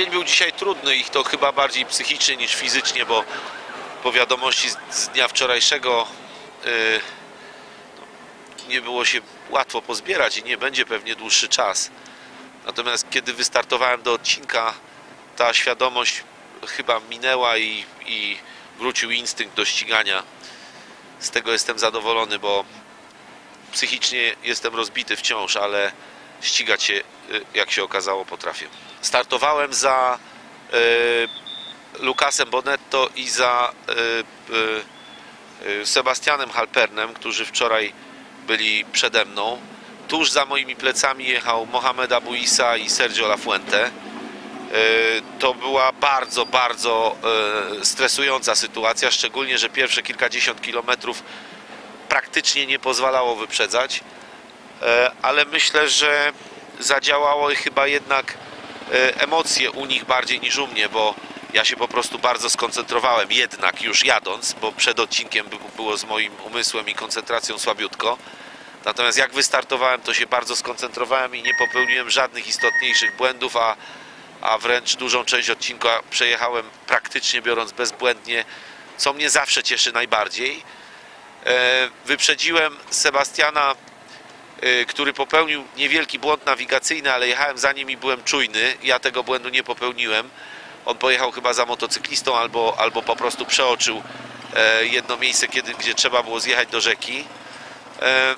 Dzień był dzisiaj trudny i to chyba bardziej psychicznie niż fizycznie, bo po wiadomości z, dnia wczorajszego y, nie było się łatwo pozbierać i nie będzie pewnie dłuższy czas. Natomiast kiedy wystartowałem do odcinka, ta świadomość chyba minęła i, i wrócił instynkt do ścigania. Z tego jestem zadowolony, bo psychicznie jestem rozbity wciąż, ale ścigać się, y, jak się okazało, potrafię. Startowałem za y, Lukasem Bonetto i za y, y, Sebastianem Halpernem, którzy wczoraj byli przede mną. Tuż za moimi plecami jechał Mohamed Abuisa i Sergio Lafuente. To była bardzo, bardzo stresująca sytuacja, szczególnie, że pierwsze kilkadziesiąt kilometrów praktycznie nie pozwalało wyprzedzać, ale myślę, że zadziałało chyba jednak e, emocje u nich bardziej niż u mnie, bo ja się po prostu bardzo skoncentrowałem jednak już jadąc, bo przed odcinkiem by- było z moim umysłem i koncentracją słabiutko. Natomiast jak wystartowałem, to się bardzo skoncentrowałem i nie popełniłem żadnych istotniejszych błędów, a, a wręcz dużą część odcinka przejechałem praktycznie biorąc bezbłędnie, co mnie zawsze cieszy najbardziej. E, Wyprzedziłem Sebastiana, e, który popełnił niewielki błąd nawigacyjny, ale jechałem za nim i byłem czujny. Ja tego błędu nie popełniłem. On pojechał chyba za motocyklistą albo, albo po prostu przeoczył e, jedno miejsce, kiedy, gdzie trzeba było zjechać do rzeki. E,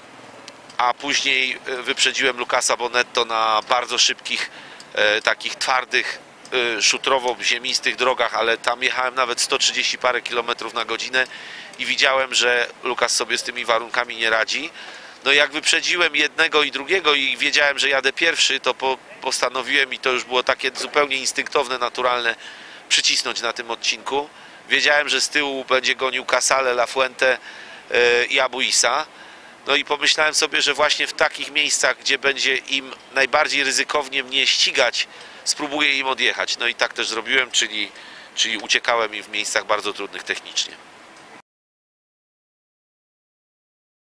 A później e, wyprzedziłem Lukasa Bonetto na bardzo szybkich, takich twardych, szutrowo-ziemistych drogach, ale tam jechałem nawet 130 parę kilometrów na godzinę i widziałem, że Lukas sobie z tymi warunkami nie radzi. No jak wyprzedziłem jednego i drugiego i wiedziałem, że jadę pierwszy, to po, postanowiłem i to już było takie zupełnie instynktowne, naturalne, przycisnąć na tym odcinku. Wiedziałem, że z tyłu będzie gonił Casale, Lafuente e, i Abuisa. No i pomyślałem sobie, że właśnie w takich miejscach, gdzie będzie im najbardziej ryzykownie mnie ścigać, spróbuję im odjechać. No i tak też zrobiłem, czyli, czyli uciekałem im w miejscach bardzo trudnych technicznie.